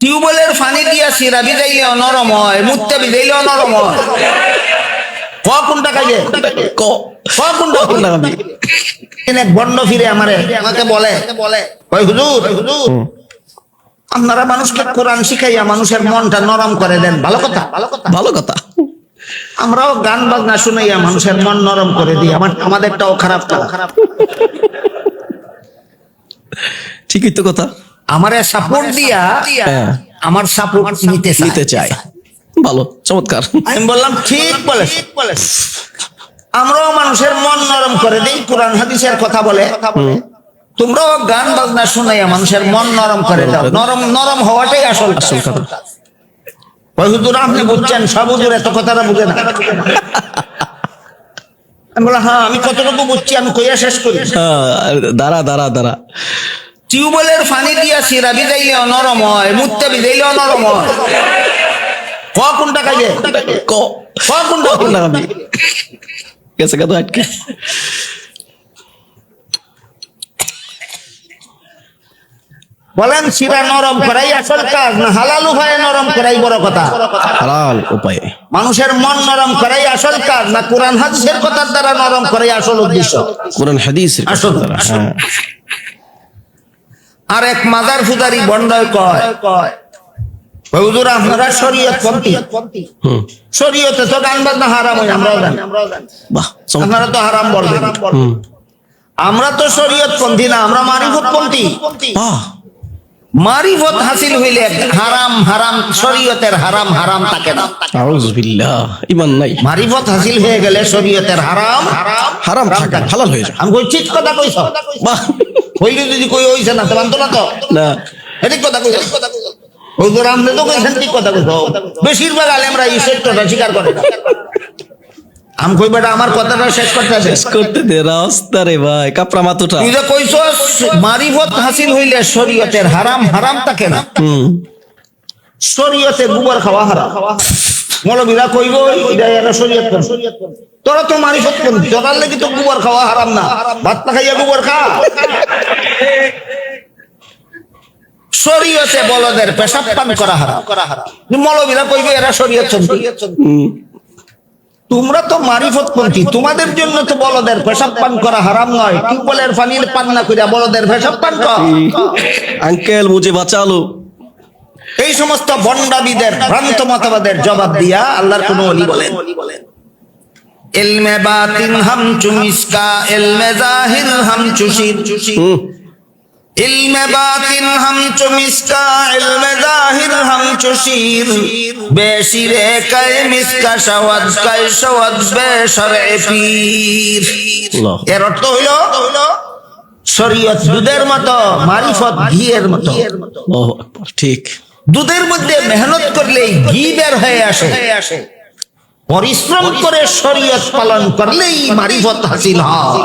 টিউবওয়েলের পানি দিয়া সিরা ভিজাইলে নরম হয় মুত্তে ভিজাইলেও নরম হয়। ক কোনটা ক। ক কোনটা কোনটা? এনে বন্ড ফিরে আমারে আমাকে বলে। বলে হুজুর হুজুর আপনারা মানুষকে কোরআন শিখাইয়া মানুষের মনটা নরম করে দেন। ভালো কথা? ভালো কথা। ভালো কথা। আমরাও গান বাজনা শুনাইয়া মানুষের মন নরম করে দিই। আমার আমাদেরটাও খারাপ খারাপ ঠিকই তো কথা। আমারে সাপোর্ট দিয়া হ্যাঁ। আমার সাপোর্ট নিতে নিতে চাই ভালো চমৎকার। আমি বললাম ঠিক বলে আমরাও মানুষের মন নরম করে দিই কোরআন হাদিসের কথা বলে। তোমরাও গান বাজনা শুনাইয়া মানুষের মন নরম করে দাও। নরম নরম হওয়াটাই আসল আসল কথা। ওই হুজুর আপনি বুঝছেন সব হুজুর এত কথাটা বুঝে না। আমি বললাম হ্যাঁ আমি কতটুকু বুঝছি আমি কইয়া শেষ করি। হ্যাঁ, দাঁড়া দাঁড়া দাঁড়া। টিউবওয়েলের পানি দিয়া সিরা ভিজাইলেও নরম হয় মুত্তে ভিজাইলেও নরম হয়। ক কোনটা কাজে? ক। কোনটা কোনটা কাজে? গেছে কত আটকে। বলেন সিরা নরম করাই আসল কাজ না হালাল উপায়ে নরম করাই বড় কথা? হালাল উপায়ে। মানুষের মন নরম করাই আসল কাজ না কোরআন হাদিসের কথার দ্বারা নরম করাই আসল উদ্দেশ্য? কোরআন হাদিস আসল, আসল। আর এক মাদার ফুদারি বন্ডয় কয় কয় হুজুর আপনারা শরীয়ত পন্থী শরীয়তে তো গান বাজনা হারাম হয় আমরাও জানি। আপনারা তো হারাম বলবেন। আমরা তো শরীয়ত পন্থী না আমরা মারিফত পন্থী মারিফত হাসিল হইলে হারাম হারাম শরীয়তের হারাম হারাম থাকে না। আউযুবিল্লাহ ইমান নাই। মারিফত হাসিল হয়ে গেলে শরীয়তের হারাম হারাম থাকে হালাল হয়ে যায়। আমি ঠিক কথা কইছ। বাহ। হইলে যদি কই হইছে না তো মানতো না তো? না। ঠিক কথা কইছ? ওই তো কইছেন ঠিক কথা কইছ? বেশিরভাগ আলেমরা এই সত্যটা স্বীকার করে না। আমি কই বেটা আমার কথাটা শেষ করতে শেষ করতে দে রাস্তা রে ভাই কাপড়া মাতুটা তুই যে মারিফত হাসিল হইলে শরীয়তের হারাম হারাম থাকে না হুম। শরীয়তে গোবর খাওয়া হারাম। মৌলবীরা কইব এটা শরীয়ত তোরা তো তোরার লাগি তো গোবর খাওয়া হারাম না। ভাত না খাইয়া গোবর খা। শরীয়তে বলদের পেশাব পান করা হারাম। করা হারাম মৌলবীরা কইবে, এরা শরীয়ত তোমরা তো তোমাদের জন্য তো বলদের পেশাব পান করা হারাম নয়। টিউবওয়েলের পানির পান না করিয়া বলদের পেশাব পান কর। আঙ্কেল মুঝে বাঁচালো। এই সমস্ত বন্ডাবিদের ভ্রান্ত মতবাদের জবাব দিয়া আল্লাহর কোন অলি বলেন। এলমে বাতিন হাম চুমিসকা এলমে জাহির হাম চুশির। চুশির হুম ইলমে বাতিন হাম চুমিসকা ইলমে জাহির হাম চুশির। বেশিরে কায় মিসকা শাওয়াদ কায় শাওয়াদ বেশরে পীর। আল্লাহ। এর অর্থ হইল শরীয়ত দুধের মতো মারিফত ঘিয়ের মতো। ঠিক। দুধের মধ্যে মেহনত করলে ঘি বের হয়ে আসে। পরিশ্রম করে শরীয়ত পালন করলেই মারিফত হাসিল হয়।